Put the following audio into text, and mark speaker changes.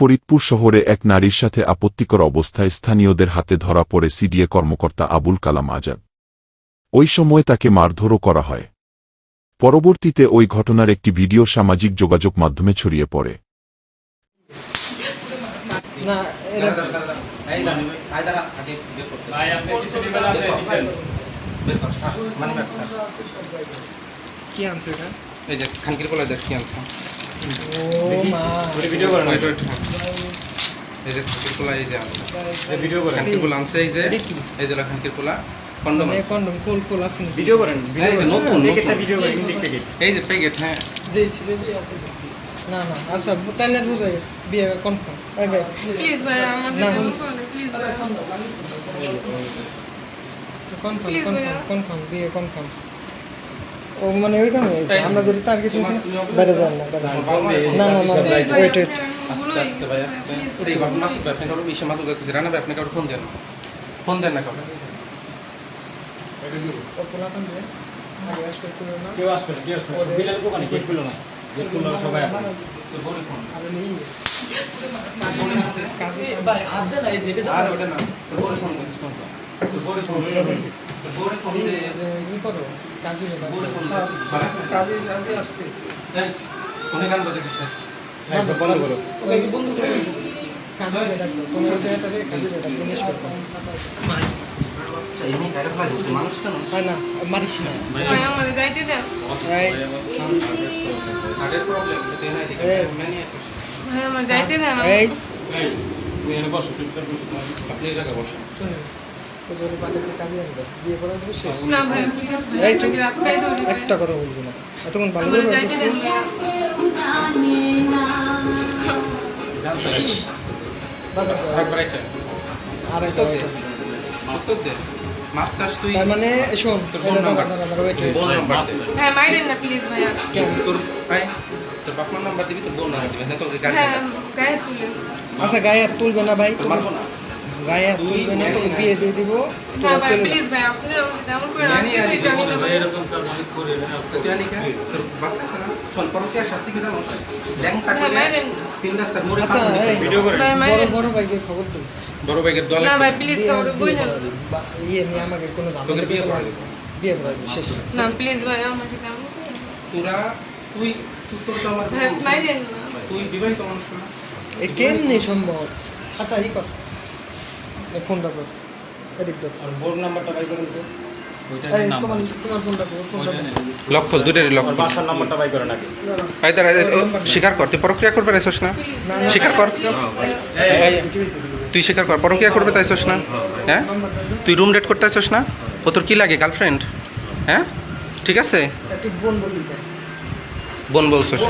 Speaker 1: ফরিদপুর শহরে এক নারীর সাথে আপত্তিকর অবস্থায় স্থানীয়দের হাতে ধরা পড়ে সিডিএ কর্মকর্তা আবুল কালাম আজাদ। ওই সময় তাকে মারধরও করা হয়। পরবর্তীতে ওই ঘটনার একটি ভিডিও সামাজিক যোগাযোগ মাধ্যমে ছড়িয়ে পড়ে।
Speaker 2: কি আনছো এটা?
Speaker 3: এই যে খানকির পোলা দেখ কি আনছে।
Speaker 4: ভিডিও করেন
Speaker 3: এই যে খানকির পোলা এই যে আনছে
Speaker 4: ভিডিও করেন
Speaker 3: খানকির পোলা আনছে এই যে
Speaker 2: কি?
Speaker 3: এই যে খানকির পোলা কন্ডম।
Speaker 2: কন্ডম কোল কোল আছে
Speaker 4: ভিডিও করেন
Speaker 3: এই যে নতুন
Speaker 4: টিকেটটা
Speaker 3: নতুন।
Speaker 4: ভিডিও করেন ইন্ডিক
Speaker 3: এই যে প্যাকেট হ্যাঁ।
Speaker 2: না না আচ্ছা তাহলে বুঝা গেছে। বিয়ে কনফার্ম বাই বাই
Speaker 5: প্লিজ ভাই দিন, প্লিজ ভাই।
Speaker 2: কনফার্ম কনফার্ম কনফার্ম বিয়ে কনফার্ম। ও মানে ওইখানে হয়েছে। আমরা যদি টার্গেট নিয়েছি বেড়ে যায় না না। না না ওয়েট ওয়েট
Speaker 3: আস্তে আস্তে ভাই আস্তে। এই ঘটনা আসবে আপনি কারও বিশে মাত্র দেখতে রানা ভাই আপনি কারও ফোন দেন না। ফোন দেন না
Speaker 2: করে। না
Speaker 4: কেউ আসবে না কেউ আসবে না। বিলালের দোকানে গেট খুলো না। গেট খুললো সবাই আসবে
Speaker 3: তোর বড়ি ফোন
Speaker 2: আর এই
Speaker 3: আর ওটা না।
Speaker 2: করো কাজী কাজী কাজী আসতেছে।
Speaker 3: দিছে
Speaker 4: একদম বন্ধ
Speaker 2: হয় মারিস না।
Speaker 5: যাইতে দেন।
Speaker 2: পাঠাচ্ছে কাজে আনবে বিয়ে শেষ।
Speaker 5: না ভাই
Speaker 2: এই চুপ। একটা কথা বলবি না। এতক্ষণ ভালো করে আর একটা তার মানে শোন
Speaker 3: তোর
Speaker 5: হ্যাঁ মাইরেন না প্লিজ ভাইয়া।
Speaker 3: তোর ভাই তোর বাপমার নাম্বার দিবি তোর বোন নাম্বার দিবি না তোর
Speaker 5: হ্যাঁ গায়ে
Speaker 2: আচ্ছা গায়ে তুলবে না ভাই
Speaker 3: তোর মারবো না।
Speaker 2: গায়ে হাত তুলবে না তোকে বিয়ে দিয়ে দিব।
Speaker 5: না ভাই প্লিজ ভাই আপনি আমাকে করে রাখতে
Speaker 3: আর
Speaker 5: জানি না ভাই।
Speaker 3: তো তুই আনি কেন? তোর বাচ্চা আছে না? শোন, পরকীয়ার শাস্তি কি জানো? ল্যাং তিন রাস্তার মোড়ে
Speaker 2: আচ্ছা
Speaker 3: ফাঁসি দিতে
Speaker 2: এই
Speaker 3: হবে।
Speaker 4: ভিডিও করে
Speaker 2: বড় বড় ভাইকে খবর দিন
Speaker 3: বড় বাইকের দলে
Speaker 5: না ভাই প্লিজ
Speaker 2: বিয়ে
Speaker 5: বই না
Speaker 2: করা দিন বা ইয়ে নিয়ে আমাকে কোনো ঝামেলা
Speaker 3: তোদের বিয়ে করা
Speaker 2: করতে হবে না। বিয়ে করা শেষ
Speaker 5: না প্লিজ ভাই আমাকে তেমন
Speaker 3: তোরা তুই তুই তো আমার
Speaker 5: হ্যাঁ মাইরেন না
Speaker 3: তুই বিবাহিত মানুষ না।
Speaker 2: কেমনি সম্ভব? আচ্ছা ই কর। এই ফোনটা কর এদিক দর
Speaker 4: আর বোর্ড নাম্বারটা বাই করেন তো
Speaker 3: স্বীকার কর তুই পরক্রিয়া করবে তাইছস না? স্বীকার কর। তুই স্বীকার কর পরক্রিয়া করবে তাইছস না? হ্যাঁ তুই রুম ডেট করতে চাইছস না? ও তোর কি লাগে গার্লফ্রেন্ড হ্যাঁ? ঠিক আছে?
Speaker 2: বোন বলি
Speaker 3: বোন বলছস।